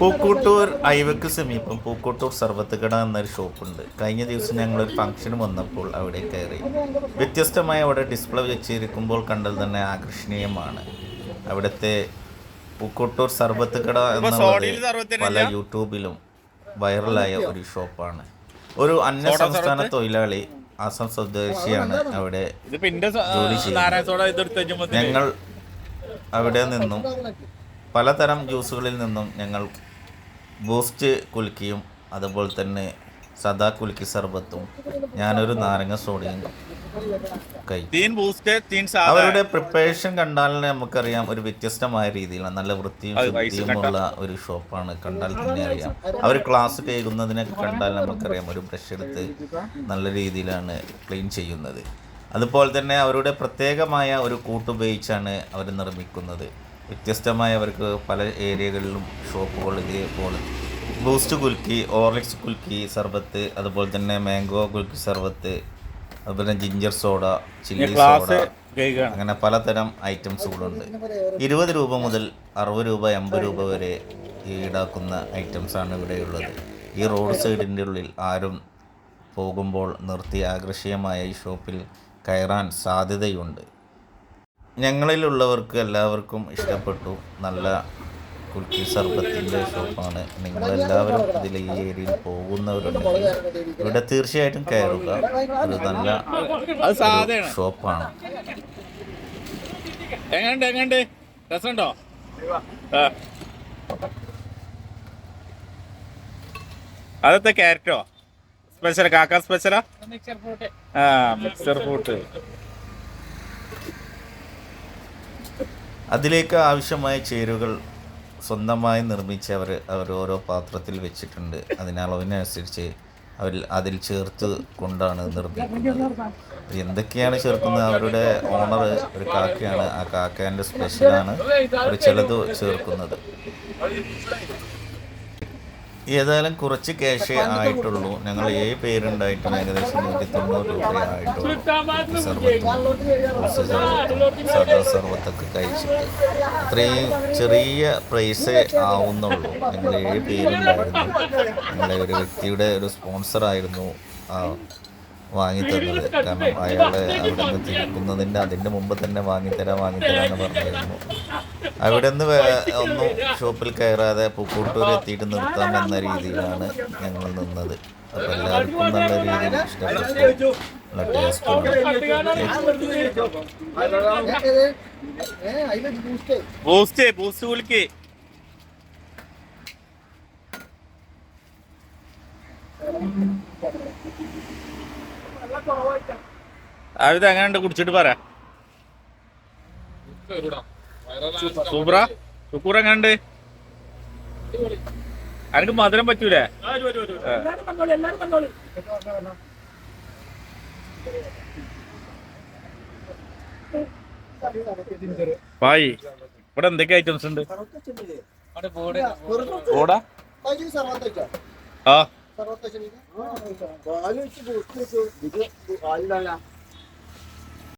പൂക്കൂട്ടൂർ ഐവക്ക് സമീപം പൂക്കോട്ടൂർ സർവത്തുകട എന്നൊരു ഷോപ്പുണ്ട് കഴിഞ്ഞ ദിവസം ഞങ്ങളൊരു ഫംഗ്ഷന് വന്നപ്പോൾ അവിടെ കയറി വ്യത്യസ്തമായ അവിടെ ഡിസ്പ്ലേ വെച്ചിരിക്കുമ്പോൾ കണ്ടത് തന്നെ ആകർഷണീയമാണ് അവിടുത്തെ പൂക്കോട്ടൂർ സർവത്തുകട എന്നുള്ളത്? പല യൂട്യൂബിലും വൈറലായ ഒരു ഷോപ്പാണ് ഒരു അന്യ സോഡ സംസ്ഥാന സർവത്ത്? തൊഴിലാളി ആസാം സ്വദേശിയാണ് അവിടെ ജോലി ചെയ്യുന്നു. നാരായണ സോഡ ഇതെടുത്ത് വെച്ചുമ്പോ ഞങ്ങൾ അവിടെ നിന്നും പലതരം ജ്യൂസുകളിൽ നിന്നും ഞങ്ങൾ ബൂസ്റ്റ് കുലുക്കിയും അതുപോലെ തന്നെ സദാ കുലുക്കി സർബത്തും ഞാനൊരു നാരങ്ങ സോഡയും അവരുടെ പ്രിപ്പറേഷൻ കണ്ടാൽ നമുക്കറിയാം ഒരു വ്യത്യസ്തമായ രീതിയിലാണ്. നല്ല വൃത്തിയും ശുദ്ധിയുമുള്ള ഒരു ഷോപ്പാണ് കണ്ടാൽ തന്നെ അറിയാം. അവർ ക്ലാസ് കേൾക്കുന്നതിനൊക്കെ കണ്ടാൽ നമുക്കറിയാം ഒരു ബ്രഷ് എടുത്ത് നല്ല രീതിയിലാണ് ക്ലീൻ ചെയ്യുന്നത്. അതുപോലെ തന്നെ അവരുടെ പ്രത്യേകമായ ഒരു കൂട്ടുപയോഗിച്ചാണ് അവർ നിർമ്മിക്കുന്നത്. വ്യത്യസ്തമായ അവർക്ക് പല ഏരിയകളിലും ഷോപ്പുകൾ ഇതേപോലെ. ബൂസ്റ്റ് കുൽക്കി ഓർലിക്സ് കുൽക്കി സർബത്ത് അതുപോലെ തന്നെ മാംഗോ കുൽക്കി സർബത്ത് അതുപോലെ തന്നെ ജിഞ്ചർ സോഡ ചില്ലി സോഡ അങ്ങനെ പലതരം ഐറ്റംസുകളുണ്ട്. ഇരുപത് രൂപ മുതൽ അറുപത് രൂപ എൺപത് രൂപ വരെ ഈടാക്കുന്ന ഐറ്റംസാണ് ഇവിടെയുള്ളത്. ഈ റോഡ് സൈഡിന്റെ ഉള്ളിൽ ആരും പോകുമ്പോൾ നിർത്തി ആകർഷീയമായ ഈ ഷോപ്പിൽ കയറാൻ സാധ്യതയുണ്ട്. ഞങ്ങളിലുള്ളവർക്ക് എല്ലാവർക്കും ഇഷ്ടപ്പെട്ടു. നല്ല കുൽക്കി സർബത്തിന്റെ ഷോപ്പാണ്. നിങ്ങളെല്ലാവരും ഇതിൽ ഈ ഏരിയയിൽ പോകുന്നവരുണ്ടെങ്കിൽ ഇവിടെ തീർച്ചയായിട്ടും കയറുക. ഒരു നല്ല ഷോപ്പാണ്. എങ്ങണ്ട് എങ്ങണ്ട് രസമുണ്ടോ. അതെന്താ ക്യാരറ്റോ? സ്പെഷ്യൽ കാക്ക സ്പെഷ്യലാ ആ? മിക്സർ ഫ്രൂട്ട് അതിലേക്ക് ആവശ്യമായ ചേരുവകൾ സ്വന്തമായി നിർമ്മിച്ച് അവർ അവർ ഓരോ പാത്രത്തിൽ വെച്ചിട്ടുണ്ട്. അതിനളവിനനുസരിച്ച് അവർ അതിൽ ചേർത്ത് കൊണ്ടാണ് നിർമ്മിക്കുന്നത്. എന്തൊക്കെയാണ് ചേർക്കുന്നത്? അവരുടെ ഓണർ ഒരു കാക്കയാണ്. ആ കാക്കേന്റെ സ്പെഷ്യലാണ് അവർ ചിലത് ചേർക്കുന്നത്. ഏതായാലും കുറച്ച് ക്യാഷേ ആയിട്ടുള്ളൂ. ഞങ്ങൾ ഏഴ് പേരുണ്ടായിട്ടും ഏകദേശം നൂറ്റി തൊണ്ണൂറ് രൂപയായിട്ടുള്ളൂ സർവത്തും സർവത്തൊക്കെ കഴിച്ചിട്ട്. അത്രയും ചെറിയ പ്രൈസേ ആവുന്നുള്ളൂ. ഞങ്ങൾ ഏഴ് പേരുണ്ടായിരുന്നു. ഞങ്ങളെ ഒരു വ്യക്തിയുടെ ഒരു സ്പോൺസർ ആയിരുന്നു. ആ വാങ്ങിത്തന്നത് കാരണം അയാളെ അവിടെ നിന്ന് തിരിക്കുന്നതിന്റെ അതിന്റെ മുമ്പ് തന്നെ വാങ്ങിത്തരാം വാങ്ങിത്തരാം എന്ന് പറഞ്ഞിരുന്നു. അവിടെ നിന്ന് ഒന്നും ഷോപ്പിൽ കയറാതെ പൂക്കൂട്ടൂർ എത്തിയിട്ട് നിർത്താം എന്ന രീതിയിലാണ് ഞങ്ങൾ നിന്നത്. അപ്പോൾ എല്ലാവർക്കും നല്ല രീതിയിൽ ഇഷ്ടപ്പെട്ടു. നല്ല ടേസ്റ്റുമാണ് ബൂസ്റ്റ് ബൂസ്റ്റ് കുലുക്കി അത് എങ്ങനെയുണ്ട് കുടിച്ചിട്ട് പറ. സൂപ്ര ശുക്കൂർ എങ്ങനെയുണ്ട് അനക്ക് മധുരം പറ്റൂലേ? പായി ഇവിടെ എന്തൊക്കെ ഐറ്റംസ് ഉണ്ട്? తర్వాత వచ్చినాయి వాళ్ళు వచ్చి చూస్తే ఆయిల్ అయ్యా